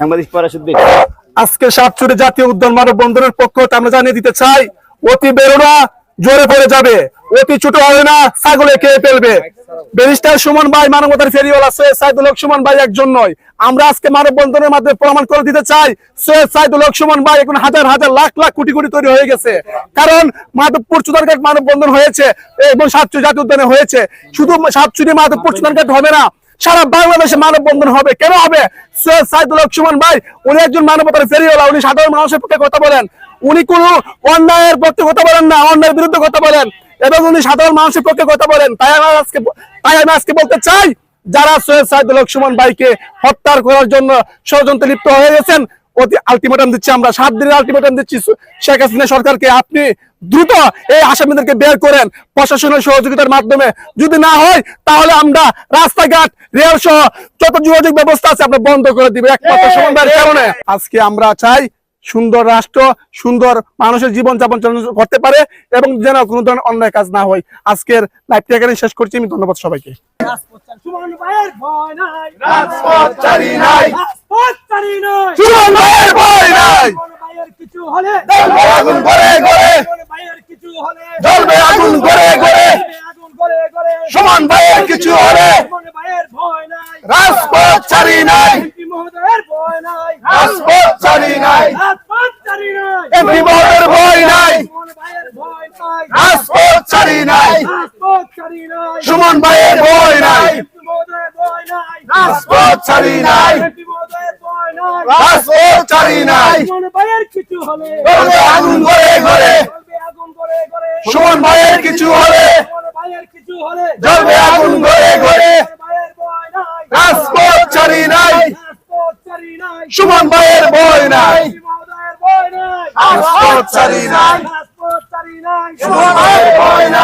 সাংবাদিক পরাশুদ্দিন আজকে সাতচুরি জাতীয় উদ্যান মানব বন্দরের পক্ষ আমরা জানিয়ে দিতে চাই, অতি বেরোনা জোরে পড়ে যাবে, অতি ছোট হবে না, ছাগলে খেয়ে ফেলবে। ব্যারিস্টার সুমন ভাই, মানবতার ফেরিওয়ালা সৈয়দ সাইদুল হক সুমন ভাই একজন নয়। আমরা আজকে মানব বন্ধনের মাধ্যমে প্রমাণ করে দিতে চাই, সৈয়দ সাইদুল হক সুমন ভাই, এখন হাজার হাজার লাখ লাখ কোটি কোটি তৈরি হয়ে গেছে। কারণ মাধবপুর চুদারঘাট মানব বন্ধন হয়েছে এবং সাতচুরি জাতীয় উদ্যানে হয়েছে। শুধু সাতচুরি মাধবপুর চুদারঘাট হবে না সারা বাংলাদেশে মানব বন্ধন হবে। কেন হবে? সৈয়দ সাইদুল সুমন ভাই, উনি একজন মানবতার ফেরিওয়ালা, উনি সাধারণ মানুষের পক্ষে কথা বলেন। উনি কোনো অন্যায়ের পক্ষে কথা বলেন না, অন্যায়ের বিরুদ্ধে কথা বলেন। এবং উনি সাধারণ মানুষের পক্ষে কথা বলেন। তাই আমি আজকে তাই আমি আজকে বলতে চাই, যারা সৈয়দ সাইদুল সুমন ভাইকে হত্যা করার জন্য ষড়যন্ত্রে লিপ্ত হয়ে গেছেন আলটিমেটাম দিচ্ছি আমরা সাত দিনের আলটিমেটাম দিচ্ছি। শেখ হাসিনা সরকারকে আপনি দ্রুত এই আসামিদেরকে বের করেন প্রশাসনের সহযোগিতার মাধ্যমে। যদি না হয় তাহলে আমরা রাস্তাঘাট রেল সহ যত যোগাযোগ ব্যবস্থা আছে আমরা বন্ধ করে দিবে একমাত্র সমন্বয়ের কারণে। আজকে আমরা চাই সুন্দর রাষ্ট্র সুন্দর মানুষের জীবন যাপন করতে পারে এবং যেন কোনো ধরনের অন্যায় কাজ না হয়। আজকের লাইভটি এখানে শেষ করছি আমি ধন্যবাদ সবাইকে। সুমন ভাইয়ের ভয় নাই রাজপথ চারি নাই রাজপথ চারি নাই সুমন ভাইয়ের ভয় নাই সুমন ভাইয়ের কিছু হলে জ্বলবে আগুন ঘরে ঘরে। সুমন ভাইয়ের কিছু হলে। জ্বলবে আগুন ঘরে ঘরে আগুন করে করে সুমন ভাইয়ের কিছু হলে। ভাইয়ের ভয় নাই। রাজপথ ছাড়ি নাই। মহোদয়ের ভয় নাই। রাজপথ ছাড়ি নাই। রাজপথ চারি নাই। এমপি মহোদয়ের ভয় নাই। ভাইয়ের ভয় নাই। রাজপথ ছাড়ি নাই। রাজপথ চারি নাই। সুমন ভাইয়ের ভয় নাই। মহোদয়ের ভয় নাই। রাজপথ ছাড়ি নাই। এমপি নাই। কিছু হলে আগুন ঘরে। ঘরে। সুমন ভাইয়ের কিছু হলে জ্বলবে আগুন ঘরে ঘরে। নাই। রাজপথ ছাড়ি চারি নাই। সুমন ভাইয়ের ভয় নাই। এমপি নাই। সুমন ভাইয়ের ভয় নাই।